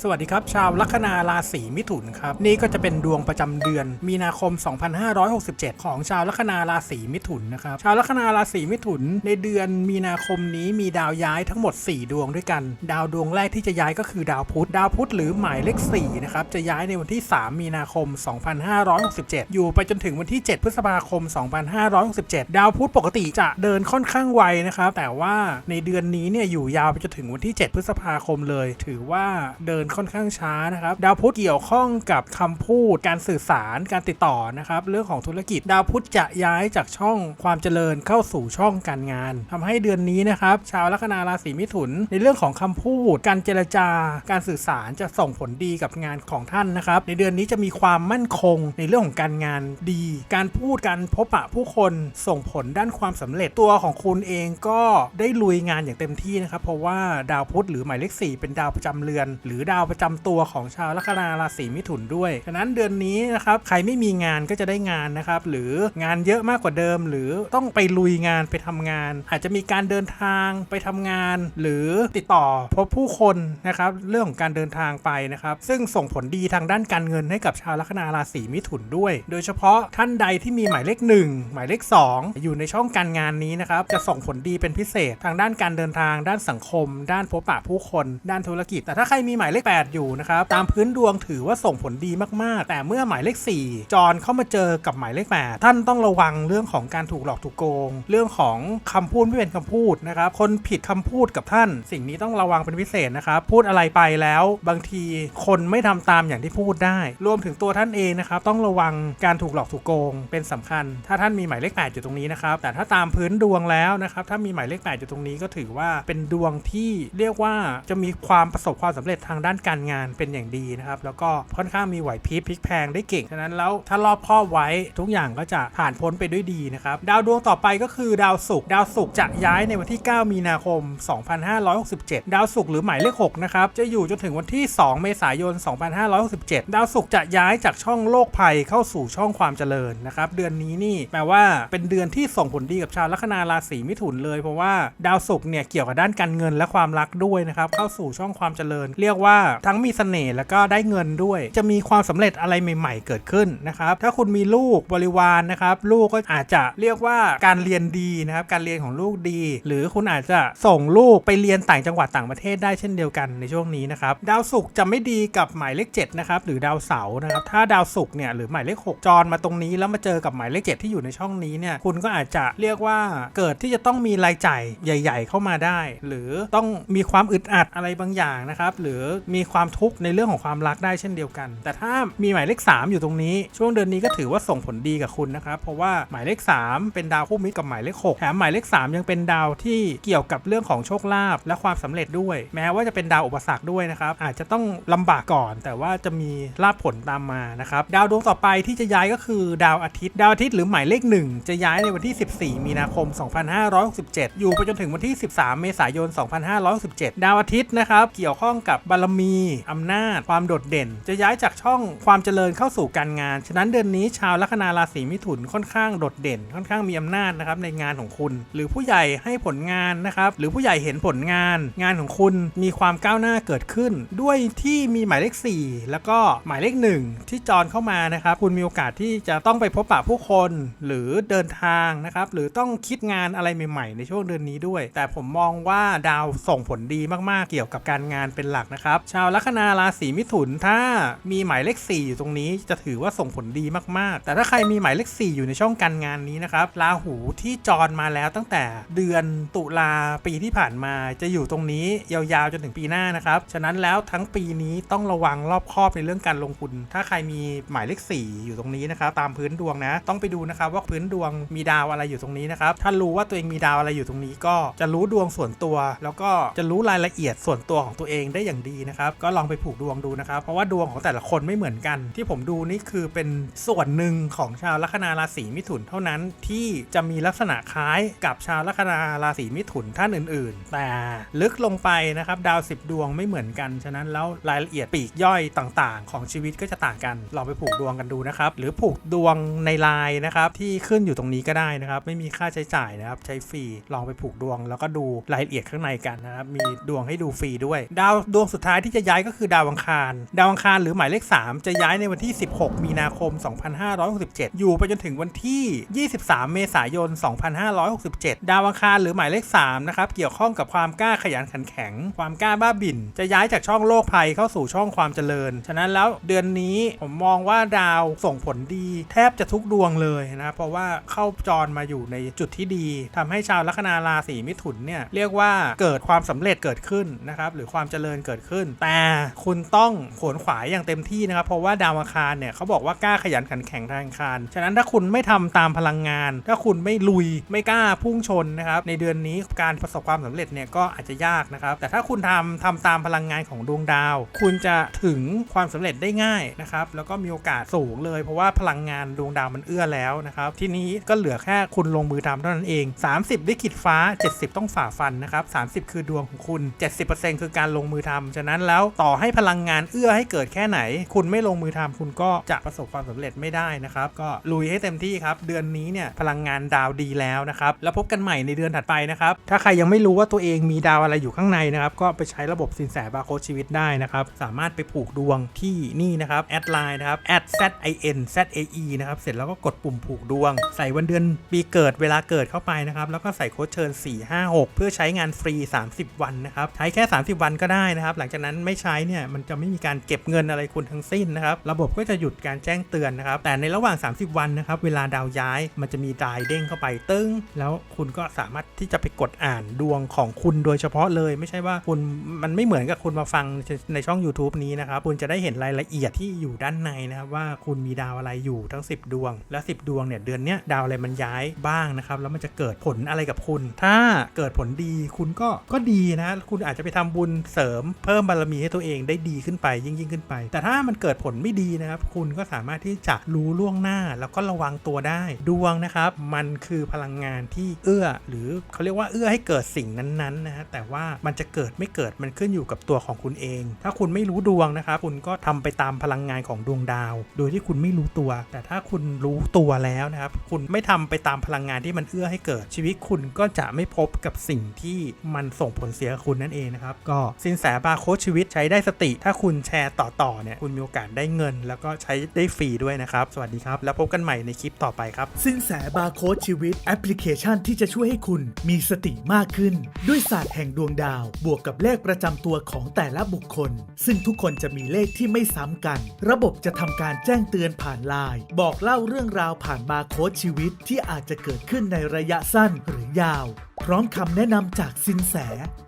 สวัสดีครับ ชาวลัคนาราศีมิถุนครับ นี่ก็จะเป็นดวงประจำเดือน มีนาคม 2567 ของชาวลัคนาราศีมิถุนนะครับ ชาวลัคนาราศีมิถุน ในเดือนมีนาคมนี้มีดาวย้ายทั้งหมด 4 ดวงด้วยกัน ดาวดวงแรกที่จะย้ายก็คือดาวพุธ ดาวพุธหรือหมายเลข4นะครับ จะย้ายในวันที่ 3 มีนาคม 2567 อยู่ไปจนถึงวันที่ 7 พฤษภาคม 2567 ดาวพุธปกติจะเดินค่อนข้างไวนะครับ แต่ว่าในเดือนนี้เนี่ยอยู่ยาวไปจนถึงวันที่ 7 พฤษภาคมเลย ถือว่าเดินค่อนข้างช้านะครับดาวพุธเกี่ยวข้องกับคำพูดการสื่อสารการติดต่อนะครับเรื่องของธุรกิจดาวพุธจะย้ายจากช่องความเจริญเข้าสู่ช่องการงานทำให้เดือนนี้นะครับชาวลัคนาราศีมิถุน ในเรื่องของคำพูด การเจรจาการสื่อสารจะส่งผลดีกับงานของท่านนะครับ ในเดือนนี้จะมีความมั่นคงในเรื่องของการงานดี การพูดการพบปะผู้คนส่งผลด้านความสำเร็จตัวของคุณเองก็ได้ลุยงานอย่างเต็มที่นะครับ เพราะว่าดาวพุธหรือหมายเลข4เป็นดาวประจำเรือน หรือดาวประจำตัวของชาวลัคนาราศีมิถุนด้วยฉะนั้นเดือนนี้นะครับใครไม่มีงานก็จะได้งานนะครับหรืองานเยอะมากกว่าเดิม หรือต้องไปลุยงานไปทำงาน อาจจะมีการเดินทางไปทำงาน หรือติดต่อพบผู้คนนะครับเรื่องของการเดินทางไปนะครับซึ่งส่งผลดีทางด้านการเงินให้กับชาวลัคนาราศีมิถุนด้วย โดยเฉพาะท่านใดที่มีหมายเลข 1 หมายเลข 2 อยู่ในช่องการงานนี้นะครับจะส่งผลดีเป็นพิเศษทางด้านการเดินทาง ด้านสังคม ด้านพบปะผู้คน ด้านธุรกิจ แต่ถ้าใครมีหมายเลข8 อยู่นะครับ ตามพื้นดวงถือว่าส่งผลดีมากๆ แต่เมื่อหมายเลข 4 จรเข้ามาเจอกับหมายเลข 8 ท่านต้องระวังเรื่องของการถูกหลอกถูกโกง เรื่องของคำพูดไม่เป็นคำพูดนะครับ คนผิดคำพูดกับท่าน สิ่งนี้ต้องระวังเป็นพิเศษนะครับ พูดอะไรไปแล้ว บางทีคนไม่ทำตามอย่างที่พูดได้ รวมถึงตัวท่านเองนะครับ ต้องระวังการถูกหลอกถูกโกง เป็นสำคัญ ถ้าท่านมีหมายเลข 8 อยู่ตรงนี้นะครับ แต่ถ้าตามพื้นดวงแล้วนะครับ ถ้ามีหมายเลข 8 อยู่ตรงนี้ก็ถือว่าเป็นดวงที่เรียกว่าจะมีความประสบความสำเร็จทางด้านการงานเป็นอย่างดีนะครับ แล้วก็ค่อนข้างมีไหวพริบพลิกแพงได้เก่ง ฉะนั้นแล้วถ้ารอบคอบไว้ทุกอย่างก็จะผ่านพ้นไปด้วยดีนะครับ ดาวดวงต่อไปก็คือดาวศุกร์ ดาวศุกร์จะย้ายในวันที่ 9 มีนาคม 2567 ดาวศุกร์หรือหมายเลข 6 นะครับ จะอยู่จนถึงวันที่ 2 เมษายน 2567 ดาวศุกร์จะย้ายจากช่องโลกภัยเข้าสู่ช่องความเจริญนะครับ เดือนนี้นี่แปลว่าเป็นเดือนที่ส่งผลดีกับชาวลัคนาราศีมิถุนเลย เพราะว่าดาวศุกร์เนี่ยเกี่ยวกับด้านการเงินและความรักด้วยนะครับ เข้าสู่ช่องความเจริญ เรียกว่าทั้งมีเสน่ห์แล้วก็ได้เงินด้วย จะมีความสำเร็จอะไรใหม่ ๆ เกิดขึ้นนะครับถ้าคุณมีลูกบริวารนะครับลูกก็อาจจะเรียกว่าการเรียนดีนะครับการเรียนของลูกดี หรือคุณอาจจะส่งลูกไปเรียนต่างจังหวัดต่างประเทศได้เช่นเดียวกันในช่วงนี้นะครับดาวศุกร์จะไม่ดีกับหมายเลข7นะครับหรือดาวเสาร์นะครับถ้าดาวศุกร์เนี่ยหรือหมายเลข 6 จรมาตรงนี้แล้วมาเจอกับหมายเลข 7 ที่อยู่ในช่องนี้เนี่ยคุณก็อาจจะเรียกว่าเกิดที่จะต้องมีรายจ่ายใหญ่ ๆ เข้ามาได้ หรือต้องมีความอึดอัดอะไรบางอย่างนะครับหรือมมีความทุกข์ในเรื่องของความรักได้เช่นเดียวกัน แต่ถ้ามีหมายเลข 3 อยู่ตรงนี้ ช่วงเดือนนี้ก็ถือว่าส่งผลดีกับคุณนะครับ เพราะว่าหมายเลข 3 เป็นดาวคู่มิตรกับหมายเลข 6 แถมหมายเลข 3 ยังเป็นดาวที่เกี่ยวกับเรื่องของโชคลาภและความสำเร็จด้วย แม้ว่าจะเป็นดาวอุปสรรคด้วยนะครับ อาจจะต้องลำบากก่อน แต่ว่าจะมีลาภผลตามมานะครับ ดาวดวงต่อไปที่จะย้ายก็คือดาวอาทิตย์ ดาวอาทิตย์หรือหมายเลข 1 จะย้ายในวันที่ 14 มีนาคม 2567 อยู่ไปจนถึงวันที่ 13 เมษายน 2567 ดาวอาทิตย์นะครับ เกี่ยวข้องกับบารมีีอำนาจ ความโดดเด่น จะย้ายจากช่องความเจริญเข้าสู่การงาน ฉะนั้นเดือนนี้ชาวลัคนาราศีมิถุนค่อนข้างโดดเด่น ค่อนข้างมีอำนาจนะครับในงานของคุณ หรือผู้ใหญ่ให้ผลงานนะครับหรือผู้ใหญ่เห็นผลงาน งานของคุณมีความก้าวหน้าเกิดขึ้น ด้วยที่มีหมายเลข 4 แล้วก็หมายเลข 1 ที่จรเข้ามานะครับคุณมีโอกาสที่จะต้องไปพบปะผู้คน หรือเดินทางนะครับหรือต้องคิดงานอะไรใหม่ๆ ในช่วงเดือนนี้ด้วย แต่ผมมองว่าดาวส่งผลดีมากๆเกี่ยวกับการงานเป็นหลักนะครับชาวลัคนาราศีมิถุนถ้ามีหมายเลข 4 อยู่ตรงนี้จะถือว่าส่งผลดีมากๆ แต่ถ้าใครมีหมายเลข 4 อยู่ในช่องการงานนี้นะครับราหูที่จรมาแล้วตั้งแต่เดือนตุลาปีที่ผ่านมาจะอยู่ตรงนี้ยาวๆจนถึงปีหน้านะครับฉะนั้นแล้วทั้งปีนี้ต้องระวังรอบคอบในเรื่องการลงทุน ถ้าใครมีหมายเลข 4 อยู่ตรงนี้นะครับตามพื้นดวงนะต้องไปดูนะครับว่าพื้นดวงมีดาวอะไรอยู่ตรงนี้นะครับถ้ารู้ว่าตัวเองมีดาวอะไรอยู่ตรงนี้ก็จะรู้ดวงส่วนตัว แล้วก็จะรู้รายละเอียดส่วนตัวของตัวเองได้อย่างดีนะครับ ก็ลองไปผูกดวงดูนะครับ เพราะว่าดวงของแต่ละคนไม่เหมือนกัน ที่ผมดูนี่คือเป็นส่วนหนึ่งของชาวลัคนาราศีมิถุนเท่านั้นที่จะมีลักษณะคล้ายกับชาวลัคนาราศีมิถุนท่านอื่น ๆ แต่ลึกลงไปนะครับดาว 10 ดวงไม่เหมือนกัน ฉะนั้นแล้วรายละเอียดปีกย่อยต่าง ๆ ของชีวิตก็จะต่างกัน ลองไปผูกดวงกันดูนะครับ หรือผูกดวงในไลน์นะครับที่ขึ้นอยู่ตรงนี้ก็ได้นะครับ ไม่มีค่าใช้จ่ายนะครับใช้ฟรีลองไปผูกดวงแล้วก็ดูรายละเอียดข้างในกันนะครับมีดวงให้ดูฟรีด้วย ดาวดวงสุดท้ายที่จะย้ายก็คือดาวอังคาร ดาวอังคารหรือหมายเลข 3 จะย้ายในวันที่ 16 มีนาคม 2567 อยู่ไปจนถึงวันที่ 23 เมษายน 2567 ดาวอังคารหรือหมายเลข3นะครับเกี่ยวข้องกับความกล้าขยันขันแข็ง ความกล้าบ้าบิ่น จะย้ายจากช่องโลกภัยเข้าสู่ช่องความเจริญ ฉะนั้นแล้วเดือนนี้ผมมองว่าดาวส่งผลดี แทบจะทุกดวงเลยนะเพราะว่าเข้าจรมาอยู่ในจุดที่ดีทำให้ชาวลัคนาราศีมิถุนเนี่ยเรียกว่าเกิดความสำเร็จเกิดขึ้นนะครับหรือความเจริญเกิดขึ้นแต่คุณต้องขวนขวายอย่างเต็มที่นะครับ เพราะว่าดาวอังคารเนี่ยเขาบอกว่ากล้าขยันขันแข็งทางอังคาร ฉะนั้นถ้าคุณไม่ทำตามพลังงาน ถ้าคุณไม่ลุยไม่กล้าพุ่งชนนะครับ ในเดือนนี้การประสบความสำเร็จเนี่ยก็อาจจะยากนะครับ แต่ถ้าคุณทำทำตามพลังงานของดวงดาว คุณจะถึงความสำเร็จได้ง่ายนะครับ แล้วก็มีโอกาสสูงเลย เพราะว่าพลังงานดวงดาวมันเอื้อแล้วนะครับ ทีนี้ก็เหลือแค่คุณลงมือทำเท่านั้นเอง 30ลิขิตฟ้า 70 ต้องฝ่าฟันนะครับ 30 คือดวงของคุณ 70%คือการลงมือทำฉะนั้นแล้ว ต่อให้พลังงานเอื้อให้เกิดแค่ไหน คุณไม่ลงมือทำคุณก็จะประสบความสำเร็จไม่ได้นะครับ ก็ลุยให้เต็มที่ครับ เดือนนี้เนี่ยพลังงานดาวดีแล้วนะครับ แล้วพบกันใหม่ในเดือนถัดไปนะครับ ถ้าใครยังไม่รู้ว่าตัวเองมีดาวอะไรอยู่ข้างในนะครับ ก็ไปใช้ระบบสินแสบาโค้ดชีวิตได้นะครับ สามารถไปผูกดวงที่นี่นะครับแอดไลน์นะครับ @zin zae นะครับ เสร็จแล้วก็กดปุ่มผูกดวง ใส่วันเดือนปีเกิดเวลาเกิดเข้าไปนะครับ แล้วก็ใส่โค้ดเชิญ 456 เพื่อใช้งานฟรี 30 วันนะครับ ใช้แค่ 30 วันก็ได้นะครับ หลังจากนั้นไม่ใช้เนี่ยมันจะไม่มีการเก็บเงินอะไรคุณทั้งสิ้นนะครับ ระบบก็จะหยุดการแจ้งเตือนนะครับ แต่ในระหว่าง 30 วันนะครับ เวลาดาวย้ายมันจะมีดายเด้งเข้าไปตึ้ง แล้วคุณก็สามารถที่จะไปกดอ่านดวงของคุณโดยเฉพาะเลย ไม่ใช่ว่าคุณมันไม่เหมือนกับคุณมาฟังในช่อง YouTube นี้นะครับ คุณจะได้เห็นรายละเอียดที่อยู่ด้านในนะครับว่าคุณมีดาวอะไรอยู่ทั้ง 10 ดวง และ 10 ดวงเนี่ยเดือนเนี้ยดาวอะไรมันย้ายบ้างนะครับแล้วมันจะเกิดผลอะไรกับคุณ ถ้าเกิดผลดีคุณก็ก็ดีนะ คุณอาจจะไปทำบุญเสริมเพิ่มบารมีให้ตัวเองได้ดีขึ้นไปยิ่งยิ่งขึ้นไป แต่ถ้ามันเกิดผลไม่ดีนะครับ คุณก็สามารถที่จะรู้ล่วงหน้า แล้วก็ระวังตัวได้ ดวงนะครับ มันคือพลังงานที่เอื้อ หรือเขาเรียกว่าเอื้อให้เกิดสิ่งนั้นๆนะฮะแต่ว่ามันจะเกิดไม่เกิดมันขึ้นอยู่กับตัวของคุณเอง ถ้าคุณไม่รู้ดวงนะครับ คุณก็ทำไปตามพลังงานของดวงดาว โดยที่คุณไม่รู้ตัว แต่ถ้าคุณรู้ตัวแล้วนะครับ คุณไม่ทำไปตามพลังงานที่มันเอื้อให้เกิดชีวิตคุณก็จะไม่พบกับสิ่งที่มันส่งผลเสียคุณนั่นเองนะครับก็สินแสบาโค้ดชีีวิตใช้ได้สติ ถ้าคุณแชร์ต่อๆเนี่ยคุณมีโอกาสได้เงิน แล้วก็ใช้ได้ฟรีด้วยนะครับ สวัสดีครับ แล้วพบกันใหม่ในคลิปต่อไปครับ สินแสบาร์โค้ดชีวิตแอปพลิเคชันที่จะช่วยให้คุณมีสติมากขึ้น ด้วยศาสตร์แห่งดวงดาว บวกกับเลขประจำตัวของแต่ละบุคคล ซึ่งทุกคนจะมีเลขที่ไม่ซ้ำกัน ระบบจะทำการแจ้งเตือนผ่านไลน์บอกเล่าเรื่องราวผ่านบาร์โค้ดชีวิตที่อาจจะเกิดขึ้นในระยะสั้นหรือยาว พร้อมคำแนะนำจากสินแส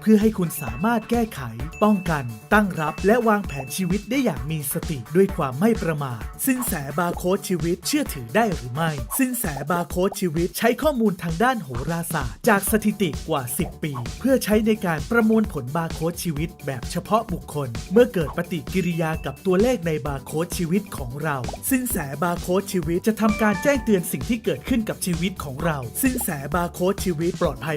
เพื่อให้คุณสามารถแก้ไข ป้องกัน ตั้งรับ และวางแผนชีวิตได้อย่างมีสติด้วยความไม่ประมาทสินแสบาร์โค้ดชีวิตเชื่อถือได้หรือไม่ สินแสบาร์โค้ดชีวิตใช้ข้อมูลทางด้านโหราศาสตร์ จากสถิติกว่า 10 ปี เพื่อใช้ในการประมวลผลบาร์โค้ดชีวิต แบบเฉพาะบุคคล เมื่อเกิดปฏิกิริยากับตัวเลขในบาร์โค้ดชีวิตของเรา สินแสบาร์โค้ดชีวิตจะทำการแจ้งเตือนสิ่งที่เกิดขึ้นกับชีวิตของเรา สินแสบาร์โค้ดชีวิตปลอดภัย